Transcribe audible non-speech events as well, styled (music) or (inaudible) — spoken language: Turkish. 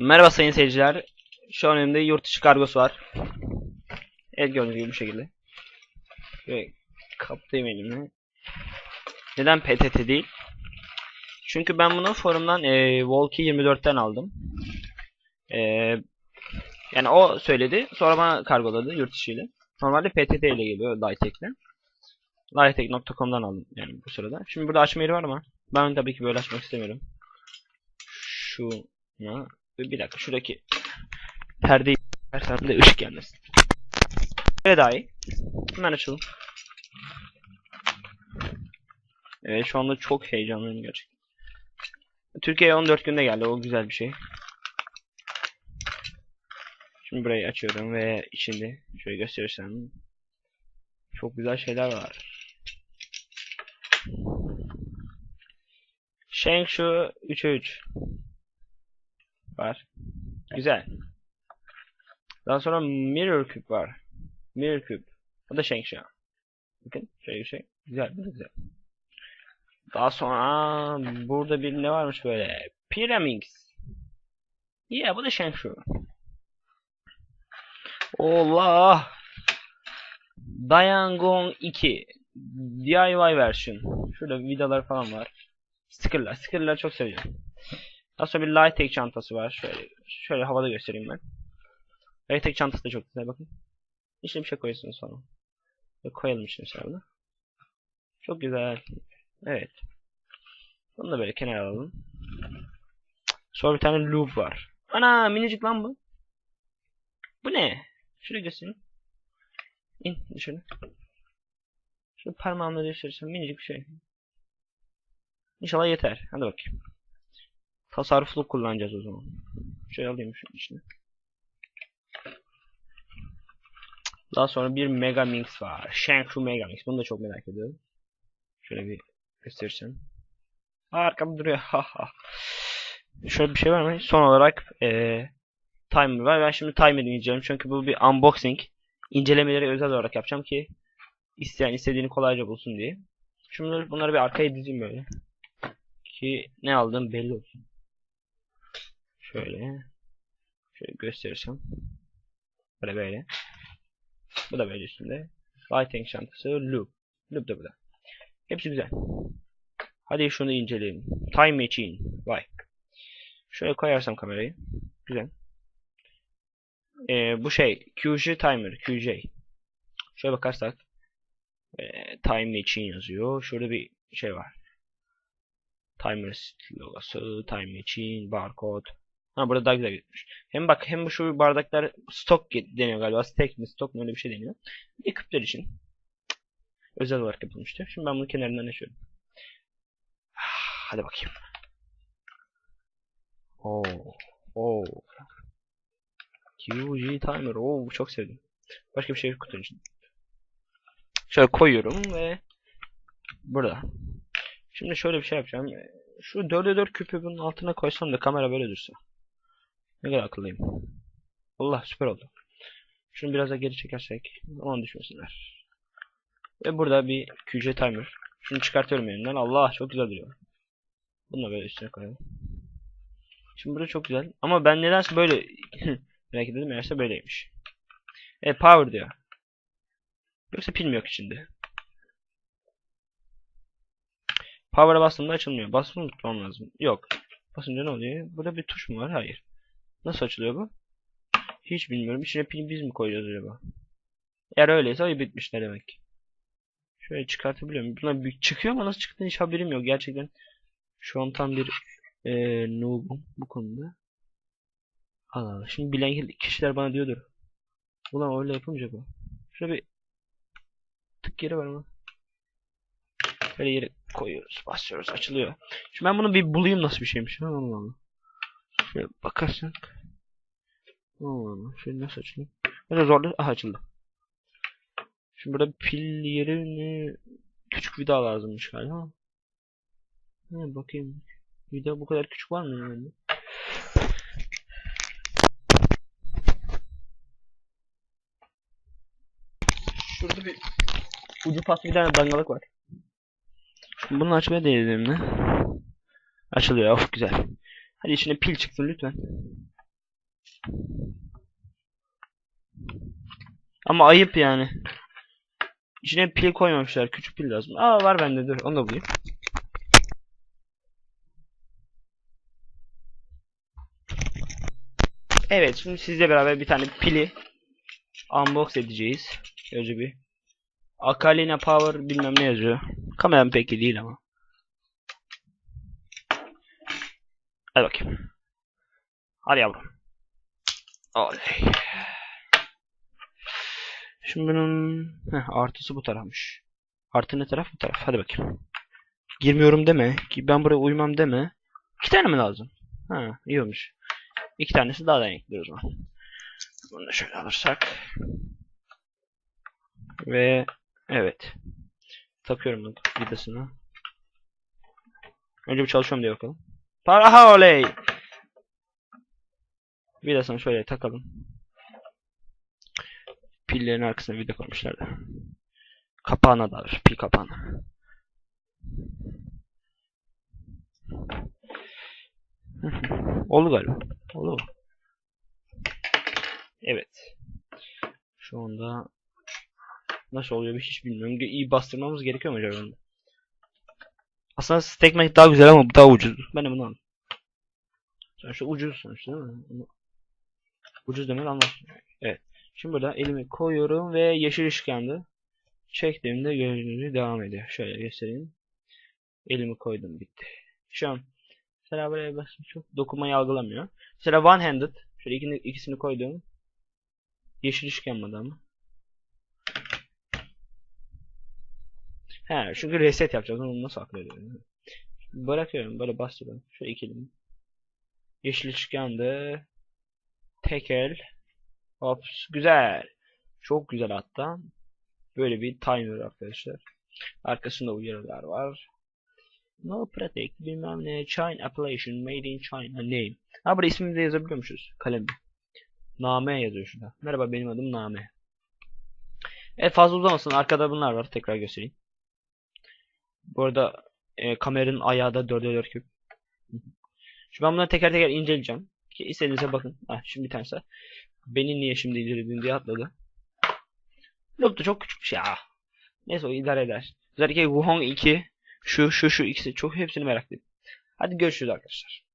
Merhaba sayın seyirciler. Şu an elimde yurt dışı kargosu var. Evet gördüğünüz gibi bu şekilde. Ve kaptayım elimi. Neden PTT değil? Çünkü ben bunu forumdan e, Volki 24'ten aldım. E, yani o söyledi. Sonra bana kargoladı yurt ile. Normalde PTT ile geliyor Lightech'le. Lightech.com'dan aldım yani bu sırada. Şimdi burada açma yeri var ama ben tabii ki böyle açmak istemiyorum. Şuna bir dakika şuradaki perdeyi versem de ışık gelmesin. Evet daha iyi. Hemen açalım. Evet şu anda çok heyecanlıyım gerçekten. Türkiye'ye 14 günde geldi o güzel bir şey. Şimdi burayı açıyorum ve içinde şöyle gösterirsem çok güzel şeyler var. Shengshu 3'e 3 var. Güzel. Daha sonra Mirror Cube var. Mirror Cube. O da Shengshu. Bakın şöyle bir şey. Güzel, güzel. Daha sonra burada bir ne varmış böyle? Pyraminx. Yeah, bu da Shengshu. Allah! Dayangong 2 DIY version. Şurada vidalar falan var. Stickerlar. Stickerlar çok seviyorum. Daha bir Lightech çantası var. Şöyle şöyle havada göstereyim ben. Lightech çantası da çok güzel bakın. İçine bir şey koyuyorsunuz sonra. Ve koyalım içine mesela. Çok güzel. Evet. Bunu da böyle kenara alalım. Sonra bir tane loop var. Ana minicik lan bu. Bu ne? Şuraya göstereyim. İn dışarı. Şu parmağımla gösterirsem minicik bir şey. İnşallah yeter. Hadi bakayım. Tasarruflu kullanacağız o zaman. Şöyle alayım şunun içine. Daha sonra bir Mega Minx var. Shankru Mega Minx. Bunu da çok merak ediyorum. Şöyle bir gösterirsem. Aa, arkamda duruyor. (laughs) Şöyle bir şey var mı? Son olarak ee, timer var. Ben şimdi timer'ı inceleyeceğim. Çünkü bu bir unboxing. İncelemeleri özel olarak yapacağım ki isteyen istediğini kolayca bulsun diye. Şimdi bunları bir arkaya dizeyim böyle. Ki ne aldığım belli olsun. Şöyle. Şöyle gösterirsem. Böyle böyle. Bu da böyle üstünde. Lighting çantası. Loop. Loop da burada. Hepsi güzel. Hadi şunu inceleyelim. Time Machine. Vay. Şöyle koyarsam kamerayı. Güzel. Ee, bu şey. QJ Timer. QJ. Şöyle bakarsak. E, time Machine yazıyor. Şurada bir şey var. Timer logosu. Time Machine. Barcode. Ha burada daha güzel gitmiş. Hem bak hem bu şu bardaklar stok deniyor galiba. Steak mi stok mu öyle bir şey deniyor. Bir küpler için. Özel olarak yapılmıştı. Şimdi ben bunu kenarından açıyorum. Hadi bakayım. Oo. Oo. QG Timer. Oo çok sevdim. Başka bir şey yok kutunun için. Şöyle koyuyorum ve burada. Şimdi şöyle bir şey yapacağım. Şu 4'e 4 küpü bunun altına koysam da kamera böyle dursa. Ne kadar akıllıyım. Allah süper oldu. Şunu biraz da geri çekersek aman düşmesinler. Ve burada bir QC timer. Şunu çıkartıyorum elimden. Allah çok güzel duruyor. Bunu da böyle üstüne koyalım. Şimdi burada çok güzel. Ama ben nedense böyle (laughs) merak ettim. Meğerse böyleymiş. E power diyor. Yoksa pil mi yok içinde? Power'a bastığımda açılmıyor. Basımı tutmam lazım. Yok. Basınca ne oluyor? Burada bir tuş mu var? Hayır. Nasıl açılıyor bu? Hiç bilmiyorum. İçine pil biz mi koyacağız acaba? Eğer öyleyse ayıp bitmişler demek. Şöyle çıkartabiliyor muyum? Bunlar çıkıyor ama nasıl çıktığını hiç haberim yok. Gerçekten şu an tam bir ee, noobum bu konuda. Allah Allah. Şimdi bilen kişiler bana diyordur. Ulan öyle yapınca bu. Şöyle bir tık yeri var mı? Böyle yere koyuyoruz, basıyoruz, açılıyor. Şimdi ben bunu bir bulayım nasıl bir şeymiş. Allah Allah. Şöyle bakarsak. Allah. Şöyle nasıl açılıyor? Böyle zorlu. Aha açıldı. Şimdi burada pil yerini küçük vida lazımmış galiba. Ha, bakayım. Vida bu kadar küçük var mı yani? Şurada bir ucu paslı bir tane dangalık var. Şimdi bunu açmaya denedim mi? Açılıyor. Of güzel. Hadi içine pil çıksın lütfen. Ama ayıp yani. İçine pil koymamışlar. Küçük pil lazım. Aa var bende dur. Onu da bulayım. Evet şimdi sizle beraber bir tane pili unbox edeceğiz. Önce bir Akalina Power bilmem ne yazıyor. Kameram pek iyi değil ama. Hadi bakayım. Hadi yavrum. Oley. Şimdi bunun heh, artısı bu tarafmış. Artı ne taraf bu taraf. Hadi bakayım. Girmiyorum deme. Ki ben buraya uymam deme. İki tane mi lazım? Ha iyi olmuş. İki tanesi daha dayanıklı o zaman. Bunu da şöyle alırsak. Ve evet. Takıyorum vidasını. Önce bir çalışıyorum diye bakalım. Para oley. Vidasını şöyle takalım. Pillerin arkasına vida koymuşlar da. Kapağına da. Pil kapağına. Oldu galiba. Oldu mu? Evet. Şu anda nasıl oluyor hiç bilmiyorum. İyi bastırmamız gerekiyor mu acaba? Aslında steak Mac daha güzel ama bu daha ucuz. Ben de bunu aldım. Sonuçta ucuz sonuçta değil mi? Ucuz demek anlaşılıyor. Evet. Şimdi burada elimi koyuyorum ve yeşil ışık yandı. Çektiğimde gördüğünüz devam ediyor. Şöyle göstereyim. Elimi koydum bitti. Şu an mesela buraya basın çok dokunmayı algılamıyor. Mesela one handed şöyle ikini, ikisini koydum. Yeşil ışık yanmadı ama. He çünkü reset yapacağız. Onu nasıl akıl ediyorum? Bırakıyorum böyle bastırıyorum. Şöyle ikilimi. Yeşil ışık yandı. Tek el. Hops. Güzel. Çok güzel hatta. Böyle bir timer arkadaşlar. Arkasında uyarılar var. No Protect bilmem ne China Appellation Made in China Name. Ha burada ismini de yazabiliyormuşuz. Kalem. Name yazıyor şurada. Merhaba benim adım Name. Evet fazla uzamasın. Arkada bunlar var. Tekrar göstereyim. Bu arada e, kameranın ayağı da 4'e 4 küp. Şimdi ben bunları teker teker inceleyeceğim. Ki istediğinize bakın. Ah şimdi bir tanesi. Beni niye şimdi indirdin diye atladı. Yok da çok küçük bir şey. Ah. Neyse o idare eder. Özellikle Wuhong 2 şu şu şu ikisi çok hepsini merak ettim. Hadi görüşürüz arkadaşlar.